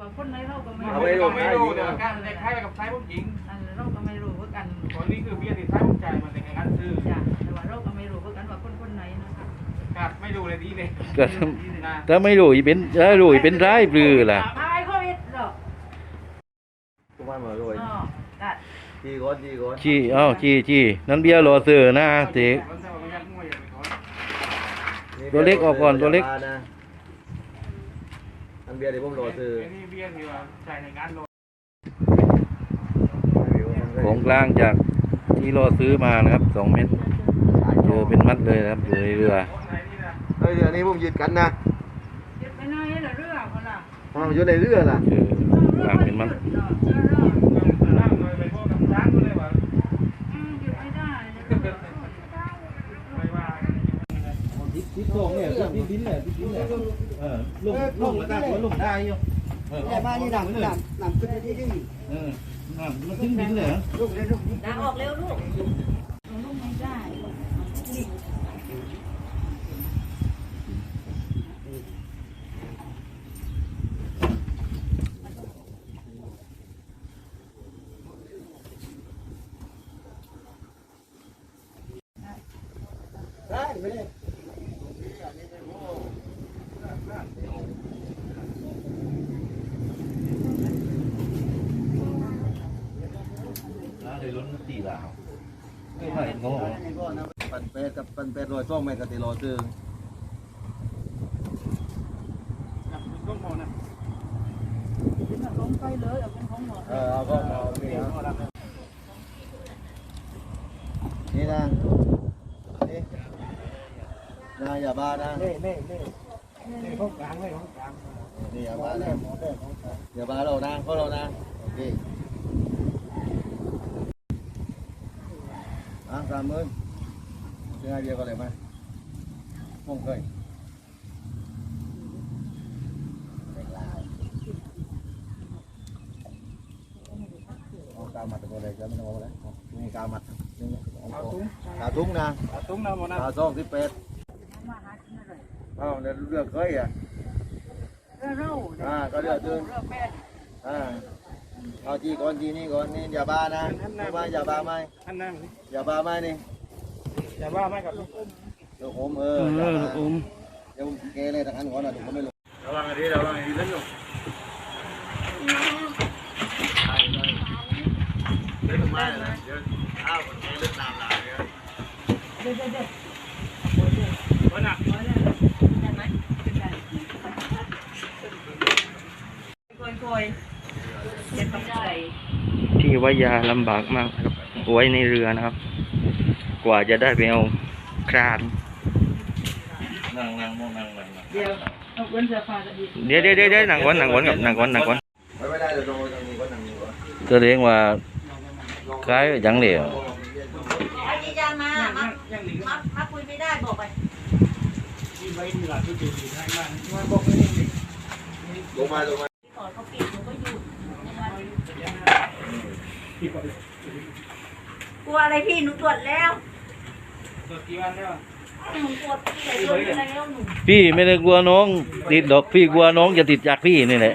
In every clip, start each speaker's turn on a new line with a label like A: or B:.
A: ว่าคนไหนเราก็ไม่
B: เอา
A: รู้
B: ไม่รู้ไม่รู้แต่ว่าการมันจะคล้ายกับไทยผู้หญิง
A: อันเราก็ไม่รู้เหมือนกัน
B: ตอนนี้คือเบียร์ที่ไทยผู้ชายมันในการซื้อ
A: จ้ะแต่ว่าเราก็ไม่รู้เหมือนกันว่าคนคนไหนนะคะ
B: ครับไม่รู้เลยดีเลย
C: ก็
B: นะ
C: ถ้าไม่รู้อีเป็นถ้ารู้อีเป็นร้ายปลือล่ะ
A: ตายโควิดหรอก
D: Không ăn mà rồi
A: อ๋อกัด
D: Chi gót chi gót
C: จี้เอ้าจี้จี้นั่นเบียร์รอเสือนะเตะ Tôi liếc vào còn, tôi liếc.
D: Ăn bia thì bông lò từ
B: นี่เบียร์ที่ว่าใช้ในงานโล
C: ของกลางจากที่รอซื้อมานะครับสองเม็ดเจอเป็นมัดเลยนะครับอยู่ในเรือ
D: Đây giờ này bông dịt cắn nè
A: เจ็บไปหน่อยละเรื่องคนละ
D: Mà chỗ này lưa là
C: เจอกลางเป็นมัด
A: เนาะเออเนาะ
B: ล่างเลยไปพวกกำช้างเลยว่า
A: อืมหยุดไม่ได้นะ
B: ไม่ว่า
C: ที่โกงเนี่ยที่ดินเนี่ยที่ดินเนี่ยเออลงลงมาได้ลงได้อยู่เออ
E: แต่บ้านนี่นำนำนำขึ้นไปที่นี่
C: เอออะมันถึงดินเลยเหรอ
E: ลูกเลยลูก
A: ดังออกเร็วลูกลูกไม่ได้
E: ได้ไม่ได้
C: เลยล้นตีลาวไม่เห็นเขาบอก
D: Đây có nó Phần pet กับ phần pet rồi xong mày cả tỷ lò từ
B: ต้องมองนะ
A: เป็นของไปเลยเอาเป็นของหมอ
D: Ờ có màu gì hả Đi nè Đi Nè giờ ba nè
E: เน่เน่เน่เน่ ห้องกลางเลยห้องกลาง
D: Đi giờ
E: หมอ
D: ba
E: แร
D: nè
E: กหมอแรกห้องกลาง
D: Giờ ba đầu nè có đầu nè Ok À cảm ơn Thứ hai bia có lại mà Không khởi Không cao mặt có đây cho mình có đấy นี่ cao mặt นี่เอาถุงขาถุงนะ
B: ตุ้งนะมอนะ
D: ขาซ่องที่เป็ด
A: มาหากิน อะไร
D: อ้าวเนี่ยเลือกเคยอะ
A: เรื่องเรา
D: อ่าก็เลือกซื้อ
A: เรื่องแป้ง
D: อ่าเอาจีก่อนจีนี่ก่อนนี่อย่าบ้านะไม่บ้าอย่าบ้าไหม
B: ท่านนั่ง
D: อย่าบ้าไหมนี่
B: อย่าว่าไม่กับลูก
D: เดี๋ยวผมเอ
C: เอ
D: ออย่า
C: อ
D: บ้า
C: อม
D: เดี๋ยวผมเกเลยทางนั้นก่อนนะเดี๋ยวผมไม่ลง
B: ระวังให้ดีระวังให้ดีเล่นอยู่เล่นมาเลยเดี๋ยวอ้าวเล่นตามหลังเนี่ย
A: เดี๋ยวเดี๋ยวเดี๋ยว
B: วันน่ะ
A: ได้ไหมได้โกยโกยเจ็บไม่ได้
C: ที่ว่ายาลำบากมากครับ ไว้ในเรือนะครับ กว่าจะได้ไปเอาครานนั่งนั่งมองนั่งนั่ง
A: เดี๋ยวเดี๋
C: ยวเดี๋ยวเดี๋ยวเดี๋ยวนั่งก่อนนั่งก่อนกับนั่งก่อนนั่งก่อน
D: ไม่ไม่ได้เดี๋ยวลงทางนี้ก่อนทาง
C: ว่าคล้ายอย่างเดียว
F: อาจารย์มามามามาคุยไม่ได้บอกไป
D: ลงมาลงมา
F: ขอเขาปิดหนู ก็หยุดกลัวอะไรพี่หนูตรวจแล้ว
B: ตัวกี่วันแล้ว
F: หนูตรวจพี่ตรวจแล้วหนู
C: พี่ไม่ได้กลัวน้องติดดอกพี่กลัวน้องจะติดจากพี่นี่แหละ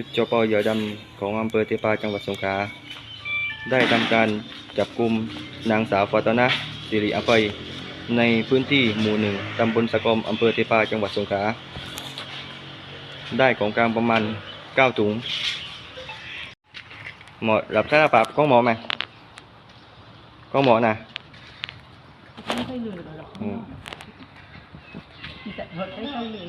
C: ชุดจปยอดำของอำเภอเทพาจังหวัดสงขลาได้ทำการจับกลุ่มนางสาวฟาตนะสิริอภัย ในพื้นที่หมู่หนึ่งตำบลสะกอมอำเภอเทพาจังหวัดสงขลาได้ของกลางประมาณ 9 ถุง หมอรับสารภาพของหมอไหมของหมอนะ
A: ไไม่ค่อยลืมหรอก
C: อืม
A: มีแต่รถไม่ค่อยลืม